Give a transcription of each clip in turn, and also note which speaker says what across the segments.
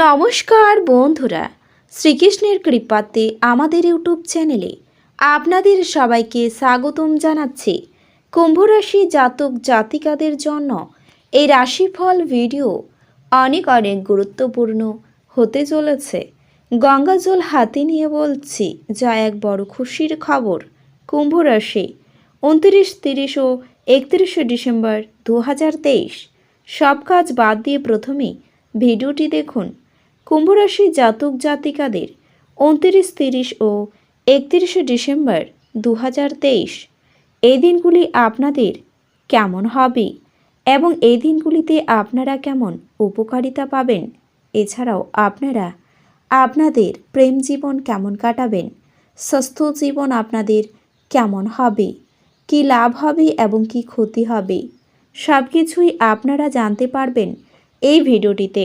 Speaker 1: নমস্কার বন্ধুরা, শ্রীকৃষ্ণের কৃপাতে আমাদের ইউটিউব চ্যানেলে আপনাদের সবাইকে স্বাগতম জানাচ্ছি। কুম্ভরাশি জাতক জাতিকাদের জন্য এই রাশিফল ভিডিও অনেক অনেক গুরুত্বপূর্ণ হতে চলেছে। গঙ্গাজল হাতে নিয়ে বলছি, যা এক বড় খুশির খবর। কুম্ভরাশি, উনত্রিশ, তিরিশ ও একত্রিশে ডিসেম্বর দু হাজার তেইশ। সব কাজ বাদ দিয়ে প্রথমে ভিডিওটি দেখুন। কুম্ভরাশি জাতক জাতিকাদের উনত্রিশ, তিরিশ ও একত্রিশে ডিসেম্বর দু হাজার তেইশ। এই দিনগুলি আপনাদের কেমন হবে এবং এই দিনগুলিতে আপনারা কেমন উপকারিতা পাবেন? এছাড়াও আপনারা আপনাদের প্রেম জীবন কেমন কাটাবেন? স্বাস্থ্য জীবন আপনাদের কেমন হবে? কি লাভ হবে এবং কি ক্ষতি হবে? সব কিছুই আপনারা জানতে পারবেন এই ভিডিওটিতে।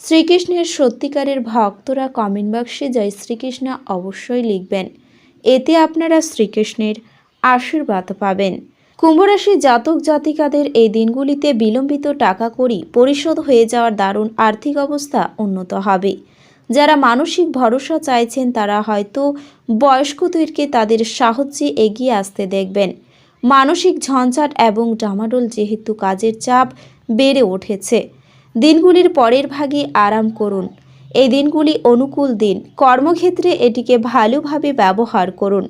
Speaker 1: শ্রীকৃষ্ণের সত্যিকারের ভক্তরা কমেন্ট বক্সে জয় শ্রীকৃষ্ণ অবশ্যই লিখবেন। এতে আপনারা শ্রীকৃষ্ণের আশীর্বাদ পাবেন। কুম্ভরাশি জাতক জাতিকাদের এই দিনগুলিতে বিলম্বিত টাকা করি পরিশোধ হয়ে যাওয়ার দারুণ আর্থিক অবস্থা উন্নত হবে। যারা মানসিক ভরসা চাইছেন তারা হয়তো বয়স্কদেরকে তাদের সাহায্যে এগিয়ে আসতে দেখবেন। মানসিক ঝঞ্ঝাট এবং ডামাডোল যেহেতু কাজের চাপ বেড়ে উঠেছে। দিনগুলির পরের ভাগে আরাম করুন। এই দিনগুলি অনুকূল দিন। কর্মক্ষেত্রে এটিকে ভালোভাবে ব্যবহার করুন।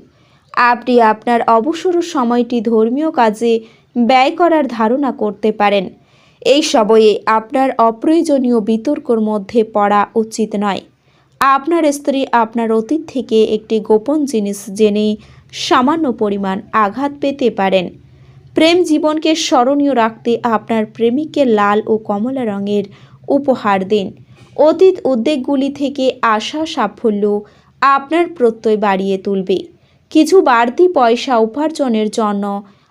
Speaker 1: আপনি আপনার অবসর সময়টি ধর্মীয় কাজে ব্যয় করার ধারণা করতে পারেন। এই সময়ে আপনার অপ্রয়োজনীয় বিতর্কর মধ্যে পড়া উচিত নয়। আপনার স্ত্রী আপনার অতীত থেকে একটি গোপন জিনিস জেনে সামান্য পরিমাণ আঘাত পেতে পারেন। প্রেম জীবনকে স্মরণীয় রাখতে আপনার প্রেমিককে লাল ও কমলা রঙের উপহার দিন। অতীত উদ্বেগগুলি থেকে আশা সাফল্য আপনার প্রত্যয় বাড়িয়ে তুলবে। কিছু বাড়তি পয়সা উপার্জনের জন্য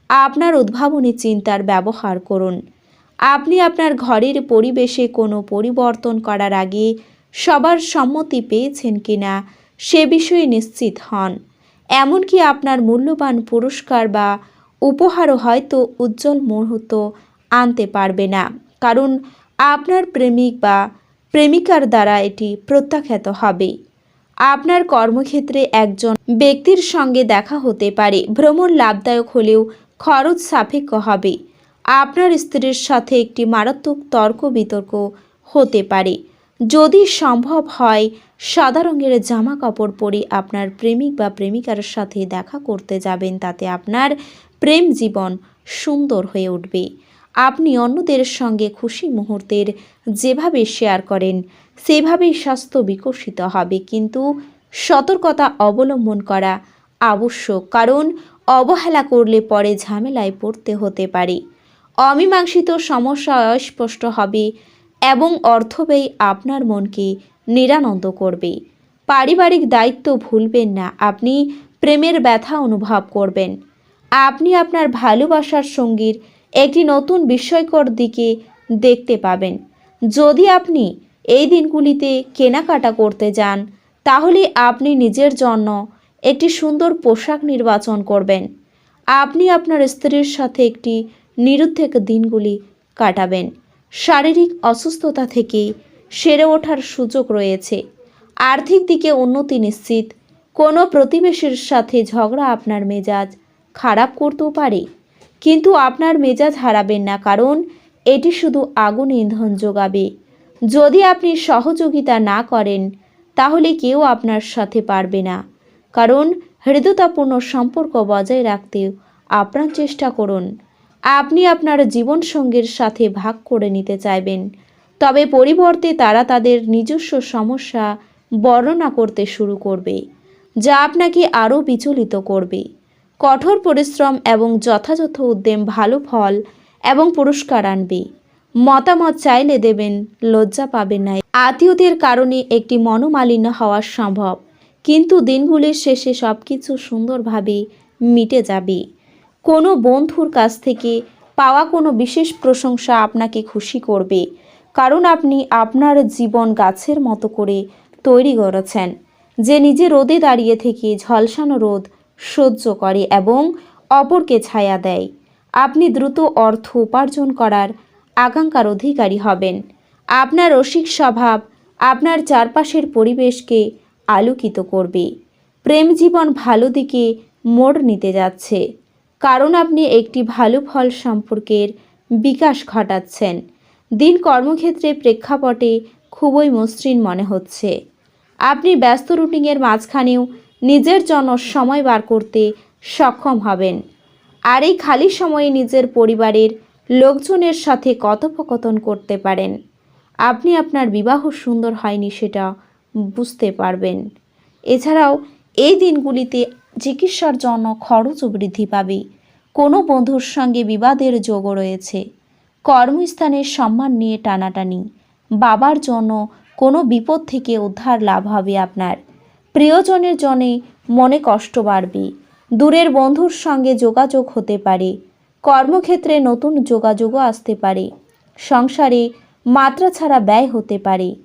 Speaker 1: আপনার উদ্ভাবনী চিন্তার ব্যবহার করুন। আপনি আপনার ঘরের পরিবেশে কোনো পরিবর্তন করার আগে সবার সম্মতি পেয়েছেন কিনা সে বিষয়ে নিশ্চিত হন। এমনকি আপনার মূল্যবান পুরস্কার বা উপহারও হয়তো উজ্জ্বল মুহূর্ত আনতে পারবে না। কারণ আপনার প্রেমিক বা প্রেমিকার দ্বারা এটি প্রত্যাখ্যাত হবে। আপনার কর্মক্ষেত্রে একজন ব্যক্তির সঙ্গে দেখা হতে পারে। ভ্রমণ লাভদায়ক হলেও খরচ সাপেক্ষ হবে। আপনার স্ত্রীর সাথে একটি মারাত্মক তর্ক বিতর্ক হতে পারে। যদি সম্ভব হয়, সাদা রঙের জামা কাপড় পরে আপনার প্রেমিক বা প্রেমিকার সাথে দেখা করতে যাবেন। তাতে আপনার প্রেম জীবন সুন্দর হয়ে উঠবে। আপনি অন্যদের সঙ্গে খুশি মুহূর্তের যেভাবে শেয়ার করেন, সেভাবেই স্বাস্থ্য বিকশিত হবে। কিন্তু সতর্কতা অবলম্বন করা আবশ্যক, কারণ অবহেলা করলে পরে ঝামেলায় পড়তে হতে পারে। অমীমাংসিত সমস্যা অস্পষ্ট হবে এবং অর্থব্যয় আপনার মনকে নিরানন্দ করবে। পারিবারিক দায়িত্ব ভুলবেন না, আপনি প্রেমের ব্যথা অনুভব করবেন। আপনি আপনার ভালোবাসার সঙ্গীর একটি নতুন বিস্ময়কর দিকে দেখতে পাবেন। যদি আপনি এই দিনগুলিতে কেনাকাটা করতে যান, তাহলে আপনি নিজের জন্য একটি সুন্দর পোশাক নির্বাচন করবেন। আপনি আপনার স্ত্রীর সাথে একটি নিরুদ্ধেক দিনগুলি কাটাবেন। শারীরিক অসুস্থতা থেকে সেরে ওঠার সুযোগ রয়েছে। আর্থিক দিকে উন্নতি নিশ্চিত। কোনো প্রতিবেশীর সাথে ঝগড়া আপনার মেজাজ খারাপ করতেও পারে। কিন্তু আপনার মেজাজ হারাবেন না, কারণ এটি শুধু আগুন ইন্ধন যোগাবে। যদি আপনি সহযোগিতা না করেন, তাহলে কেউ আপনার সাথে পারবে না। কারণ হৃদয়তাপূর্ণ সম্পর্ক বজায় রাখতে আপনার চেষ্টা করুন। আপনি আপনার জীবনসঙ্গীর সাথে ভাগ করে নিতে চাইবেন। তবে পরিবর্তে তারা তাদের নিজস্ব সমস্যা বর্ণনা করতে শুরু করবে, যা আপনাকে আরও বিচলিত করবে। কঠোর পরিশ্রম এবং যথাযথ উদ্যম ভালো ফল এবং পুরস্কার আনবে। মতামত চাইলে দেবেন, লজ্জা পাবেন না আত্মীয়দের কারণে একটি মনোমালিন্য হওয়া সম্ভব, কিন্তু দিনগুলির শেষে সব কিছু সুন্দরভাবে মিটে যাবে। কোনো বন্ধুর কাছ থেকে পাওয়া কোনো বিশেষ প্রশংসা আপনাকে খুশি করবে, কারণ আপনি আপনার জীবন গাছের মতো করে তৈরি করেছেন, যে নিজে রোদে দাঁড়িয়ে থেকে ঝলসানো রোদ সহ্য করে এবং অপরকে ছায়া দেয়। আপনি দ্রুত অর্থ উপার্জন করার আকাঙ্ক্ষার অধিকারী হবেন। আপনার রসিক স্বভাব আপনার চারপাশের পরিবেশকে আলোকিত করবে। প্রেম জীবন ভালো দিকে মোড় নিতে যাচ্ছে। কারণ আপনি একটি ভালো ফল সম্পর্কের বিকাশ ঘটাচ্ছেন। দিন কর্মক্ষেত্রে প্রেক্ষাপটে খুবই মসৃণ মনে হচ্ছে। আপনি ব্যস্ত রুটিনের মাঝখানেও নিজের জন্য সময় বার করতে সক্ষম হবেন। আর এই খালি সময়ে নিজের পরিবারের লোকজনের সাথে কথোপকথন করতে পারেন। আপনি আপনার বিবাহ সুন্দর হয়নি সেটা বুঝতে পারবেন। এছাড়াও, এই দিনগুলিতে চিকিৎসার জন্য খরচও বৃদ্ধি পাবে। কোনো বন্ধুর সঙ্গে বিবাদের যোগও রয়েছে। কর্মস্থানের সম্মান নিয়ে টানাটানি। বাবার জন্য কোনো বিপদ থেকে উদ্ধার লাভ হবে আপনার। প্রিয়জনের জনে মনে কষ্ট বাড়বে। দূরের বন্ধুর সঙ্গে যোগাযোগ হতে পারে। কর্মক্ষেত্রে নতুন যোগাযোগও আসতে পারে। সংসারে মাত্রা ছাড়া ব্যয় হতে পারে।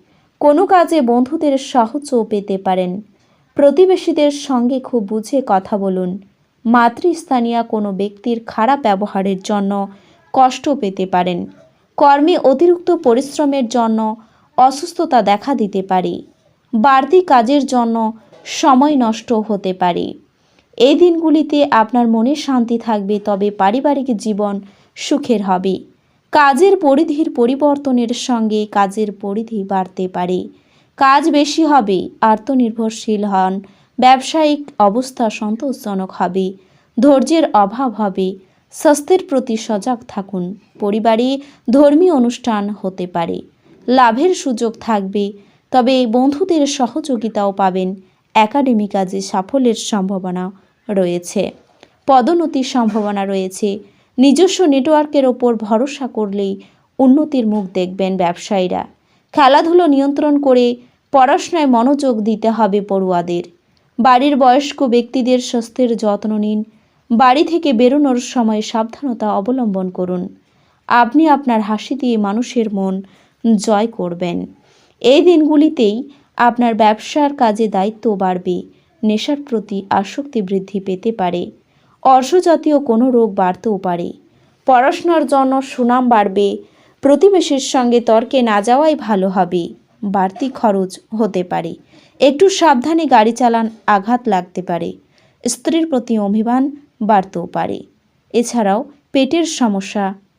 Speaker 1: কোনো কাজে বন্ধুদের সাহায্যও পেতে পারেন। প্রতিবেশীদের সঙ্গে খুব বুঝে কথা বলুন। মাতৃস্থানীয় কোনো ব্যক্তির খারাপ ব্যবহারের জন্য কষ্ট পেতে পারেন। কর্মে অতিরিক্ত পরিশ্রমের জন্য অসুস্থতা দেখা দিতে পারে। বাড়তি কাজের জন্য সময় নষ্ট হতে পারে। এই দিনগুলিতে আপনার মনে শান্তি থাকবে, তবে পারিবারিক জীবন সুখের হবে। কাজের পরিধির পরিবর্তনের সঙ্গে কাজের পরিধি বাড়তে পারে। কাজ বেশি হবে, আত্মনির্ভরশীল হন, ব্যবসায়িক অবস্থা সন্তোষজনক হবে, ধৈর্যের অভাব হবে, স্বাস্থ্যের প্রতি সজাগ থাকুন, পরিবারে ধর্মীয় অনুষ্ঠান হতে পারে, লাভের সুযোগ থাকবে তবে এই বন্ধুদের সহযোগিতাও পাবেন একাডেমি কাজে সাফল্যের সম্ভাবনা রয়েছে। পদোন্নতির সম্ভাবনা রয়েছে। নিজস্ব নেটওয়ার্কের ওপর ভরসা করলেই উন্নতির মুখ দেখবেন ব্যবসায়ীরা। খেলাধুলো নিয়ন্ত্রণ করে পড়াশোনায় মনোযোগ দিতে হবে পড়ুয়াদের। বাড়ির বয়স্ক ব্যক্তিদের স্বাস্থ্যের যত্ন নিন। বাড়ি থেকে বেরোনোর সময় সাবধানতা অবলম্বন করুন। আপনি আপনার হাসি দিয়ে মানুষের মন জয় করবেন। এই দিনগুলিতেই আপনার ব্যবসার কাজে দায়িত্ব বাড়বে, নেশার প্রতি আসক্তি বৃদ্ধি পেতে পারে, অর্শজাতীয় কোনো রোগ বাড়তেও পারে, পড়াশোনার জন্য সুনাম বাড়বে, প্রতিবেশীর সঙ্গে তর্কে না যাওয়াই ভালো হবে, বাড়তি খরচ হতে পারে, একটু সাবধানে গাড়ি চালান আঘাত লাগতে পারে, স্ত্রীর প্রতি অভিমান বাড়তেও পারে। এছাড়াও পেটের সমস্যা